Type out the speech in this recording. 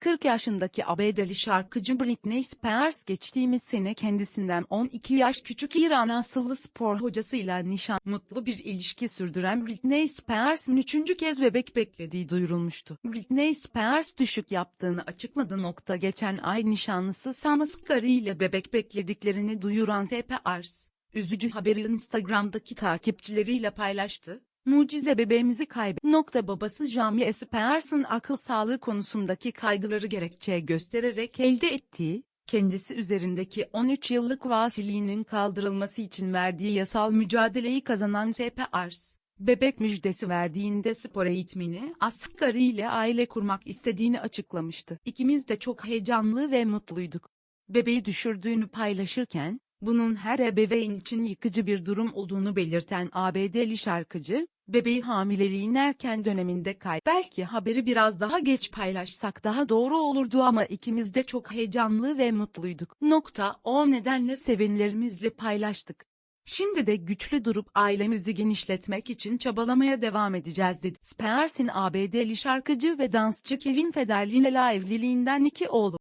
40 yaşındaki ABD'li şarkıcı Britney Spears geçtiğimiz sene kendisinden 12 yaş küçük İran asıllı spor hocasıyla nişan mutlu bir ilişki sürdüren Britney Spears'ın üçüncü kez bebek beklediği duyurulmuştu. Britney Spears düşük yaptığını açıkladı. Nokta geçen ay nişanlısı Sam Asghari ile bebek beklediklerini duyuran Spears, üzücü haberi Instagram'daki takipçileriyle paylaştı. Mucize bebeğimizi kaybet. Nokta babası Jamie Spears'ın akıl sağlığı konusundaki kaygıları gerekçe göstererek elde ettiği, kendisi üzerindeki 13 yıllık vasiliğinin kaldırılması için verdiği yasal mücadeleyi kazanan Spears, bebek müjdesi verdiğinde spor eğitmeni Asghari ile aile kurmak istediğini açıklamıştı. İkimiz de çok heyecanlı ve mutluyduk. Bebeği düşürdüğünü paylaşırken, bunun her ebeveyn için yıkıcı bir durum olduğunu belirten ABD'li şarkıcı, bebeği hamileliğin erken döneminde kay. Belki haberi biraz daha geç paylaşsak daha doğru olurdu ama ikimiz de çok heyecanlı ve mutluyduk. Nokta o nedenle sevinlerimizle paylaştık. Şimdi de güçlü durup ailemizi genişletmek için çabalamaya devam edeceğiz dedi. Spears'in ABD'li şarkıcı ve dansçı Kevin Federline evliliğinden iki oğlu